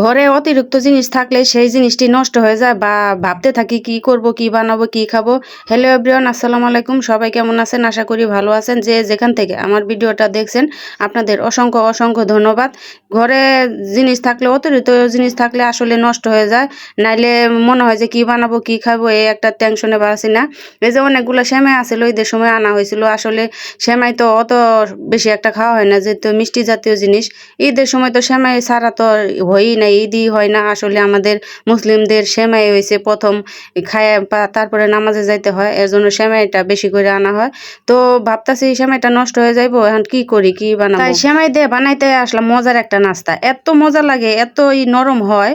ঘরে অতিরিক্ত জিনিস থাকলে সেই জিনিসটি নষ্ট হয়ে যায় বা ভাবতে থাকি কি করব, কি বানাবো, কি খাব। হ্যালো এভরিওয়ান আসসালামু আলাইকুম। সবাই কেমন আছেন? আশা করি ভালো আছেন। যে যেখান থেকে আমার ভিডিওটা দেখছেন, আপনাদের অসংখ্য অসংখ্য ধন্যবাদ। ঘরে জিনিস থাকলে, অতিরিক্ত জিনিস থাকলে আসলে নষ্ট হয়ে যায়। নাইলে মনে হয় যে কি বানাবো, কি খাব, এই একটা টেনশনে বাড়াছি না। এই যে অনেকগুলো সেমাই আছিল, ঈদের সময় আনা হয়েছিল। আসলে সেমাই তো অত বেশি একটা খাওয়া হয় না, যেহেতু মিষ্টি জাতীয় জিনিস। ঈদের সময় তো সেমাই ছাড়া তো হয়ই না ঈদই হয় না। আসলে আমাদের মুসলিমদের সেমাই হয়েছে প্রথম খায় তারপরে নামাজে যাইতে হয়, এর জন্য সেমাইটা বেশি করে আনা হয়। তো ভাবতাছি সেমাইটা নষ্ট হয়ে যাইবো, এখন কি করি, কি বানাবো? তাই সেমাই দিয়ে বানাইতে আসলাম, মজার একটা নাস্তা। এত মজা লাগে, এতই নরম হয়,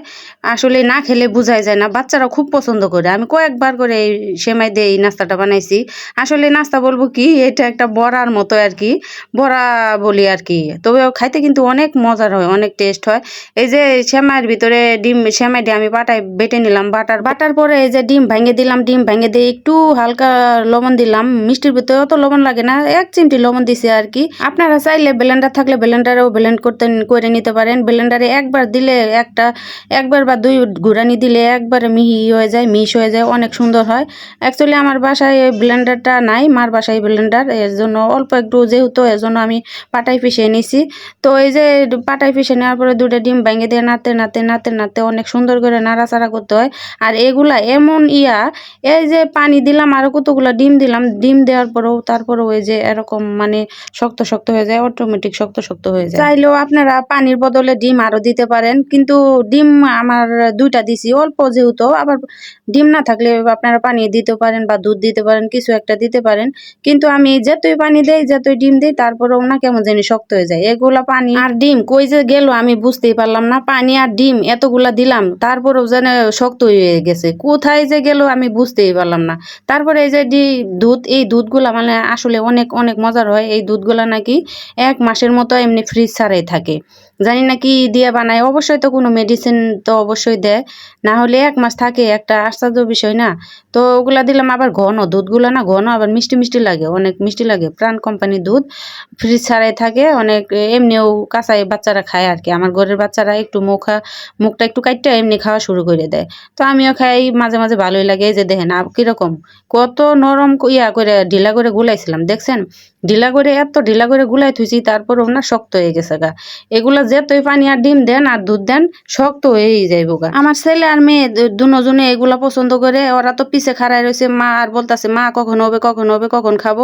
আসলে না খেলে বোঝাই যায় না। বাচ্চারা খুব পছন্দ করে। আমি কয়েকবার করে এই সেমাই দিয়ে এই নাস্তাটা বানাইছি। আসলে নাস্তা বলব কি, এটা একটা বড়ার মতো আর কি, বড়া বলি আর কি। তবে খাইতে কিন্তু অনেক মজার হয়, অনেক টেস্ট হয়। এই যে সেমাইয়ের ভিতরে ডিম সেমাইটি আমি বাটায় বেটে নিলাম বাটার। বাটার পরে এই যে ডিম ভেঙে দিলাম, ডিম ভেঙে দিয়ে একটু হালকা লবণ দিলাম। মিষ্টির ভিতরে অত লবণ লাগে না, এক চিমটি লবণ দিছে আর কি। আপনারা চাইলে ব্লেন্ডার থাকলে ব্লেন্ডারেও ব্লেন্ড করতে, করে নিতে পারেন। ব্লেন্ডারে একবার দিলে একটা, একবার বা দুই ঘুরানি দিলে একবারে মিহি হয়ে যায়, মিশ হয়ে যায়, অনেক সুন্দর হয়। অ্যাকচুয়ালি আমার বাসায় ব্লেন্ডারটা নাই, মার বাসায় ব্লেন্ডার এর জন্য অল্প একটু যেহেতু, এর জন্য আমি পাটায় পিষিয়ে নিছি। তো এই যে পাটায় পিষে নেওয়ার পরে দুটো ডিম ভেঙে দিয়ে নাড়তে নাড়তে নাড়তে নাড়তে অনেক সুন্দর করে নাড়াচাড়া করতে হয়। আর এগুলা এমন ইয়া, এই যে পানি দিলাম আরও কতগুলো ডিম দিলাম, ডিম দেওয়ার পরেও, তারপরেও এই যে এরকম মানে শক্ত শক্ত হয়ে যায় অটোমেটিক শক্ত শক্ত হয়ে যায়। চাইলেও আপনারা পানির বদলে ডিম আরও দিতে পারেন, কিন্তু ডিম আমার দুইটা দিছি, অল্প যেহেতু, আবার ডিম না থাকলে আপনারা পানি দিতে পারেন বা দুধ দিতে পারেন, কিছু একটা দিতে পারেন। কিন্তু আমি যতই পানি দেই, যতই ডিম দিই, তারপরেও না কেমন জানি শক্ত হয়ে যায়। এগুলা পানি আর ডিম কই যে গেল আমি বুঝতেই পারলাম না, পানি আর ডিম এতগুলা দিলাম, তারপরেও যেন শক্ত হয়ে গেছে। কোথায় যে গেল আমি বুঝতেই পারলাম না। তারপরে এই যে দুধ, এই দুধগুলা মানে আসলে অনেক অনেক মজার হয়। এই দুধগুলা নাকি এক মাসের মতো এমনি ফ্রিজ ছাড়াই থাকে। জানি না কি দিয়ে বানায়, অবশ্যই তো কোনো মেডিসিন তো অবশ্যই দেয়। না হলে এক মাস থাকে, একটা আশ্চর্য বিষয় না। তো ওগুলা দিলাম আবার ঘন, দুধগুলো না ঘন, আবার মিষ্টি মিষ্টি লাগে, অনেক মিষ্টি লাগে। প্রাণ কোম্পানির দুধ ফ্রিজ ছাড়াই থাকে, অনেক এমনিও কাঁচাই বাচ্চারা খায় আর কি। আমার ঘরের বাচ্চারা একটু মুখা মুখটা একটু কাটতে এমনি খাওয়া শুরু করে দেয়। তো আমিও খাই, মাঝে মাঝে ভালোই লাগে যে দেখেন কীরকম? কত নরম ইয়া করে, ঢিলা করে গুলাইছিলাম, দেখছেন? ঢিলা করে, এত ঢিলা করে গুলাই থুইছি, তারপরও না শক্ত হয়ে গেছে গা। এগুলা যেতই পানি আর ডিম দেন আর দুধ দেন, শক্ত হয়েই যাইব গা। আমার ছেলে আর মেয়ে দুজনে এগুলা পছন্দ করে, ওরা তো পিছে খাড়াই রয়েছে মা আর বলতাছে, মা, কখন হবে কখন হবে, কখন খাব?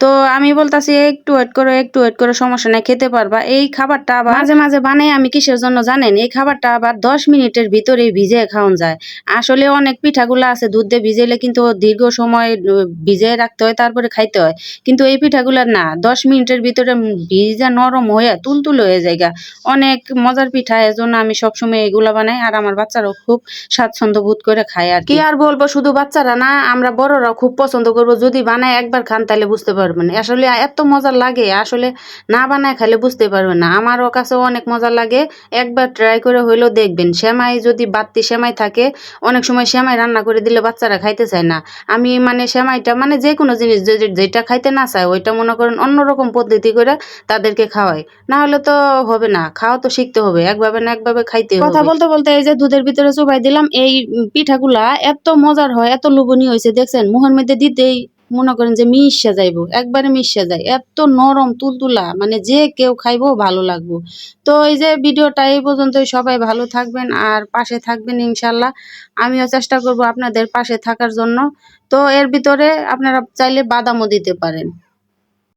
তো আমি বলতাছি, একটু ওয়েট করো, একটু ওয়েট করো, সমস্যা নাই, খেতে পারবা। এই খাবারটা আবার মাঝে মাঝে বানাই, আমি কিসের জন্য জানেন? এই খাবারটা আবার দশ মিনিটের ভিতরে ভিজে খাওয়ান যায়। আসলে অনেক পিঠাগুলো আছে, দুধ দিয়ে ভিজাইলে কিন্তু দীর্ঘ সময় ভিজে রাখতে হয়, তারপরে খাইতে হয়। কিন্তু এই পিঠাগুলো না, দশ মিনিটের ভিতরে ভিজা নরম হয়ে তুলতুল হয়ে যায়গা অনেক মজার পিঠা, এজন্য আমি সবসময় এগুলা বানাই, আর আমার বাচ্চারাও খুব স্বাচ্ছন্দ্য বোধ করে খায় আর কি। আর বলব, শুধু বাচ্চারা না, আমরা বড়রাও খুব পছন্দ করব, যদি বানায় একবার খান তাহলে বুঝতে পারবেন। আসলে এত মজা লাগে, আসলে না বানায় খাইলে বুঝতে পারবেন না। আমারও কাছেও অনেক মজা লাগে, একবার ট্রাই করে হইলেও দেখবেন সেমাই যদি বাড়তি সেমাই থাকে অনেক সময় সেমাই রান্না করে দিলে বাচ্চারা খাইতে চায় না। আমি মানে সেমাইটা মানে যে কোনো জিনিস যেটা খাইতে না চায় ওইটা মনে করেন অন্যরকম পদ্ধতি করে তাদেরকে খাওয়াই। না হলে তো হবে না খাওয়া তো শিখতে হবে একভাবে না একভাবে খাইতে হবে। কথা বলতে বলতে এই যে দুধের ভিতরে চুবাই দিলাম এই পিঠাগুলা এত মজার হয় এত লোভনীয় হয়েছে দেখছেন? মুখের মধ্যে দিতেই মনে করেন যে মিশা যাইব, একবারে মিশা যাই এত নরম তুলতুলা মানে যে কেউ খাইবো ভালো লাগবো। তো এই যে ভিডিওটা এই পর্যন্ত সবাই ভালো থাকবেন আর পাশে থাকবেন ইনশাল্লাহ। আমিও চেষ্টা করব আপনাদের পাশে থাকার জন্য। তো এর ভিতরে আপনারা চাইলে বাদামও দিতে পারেন।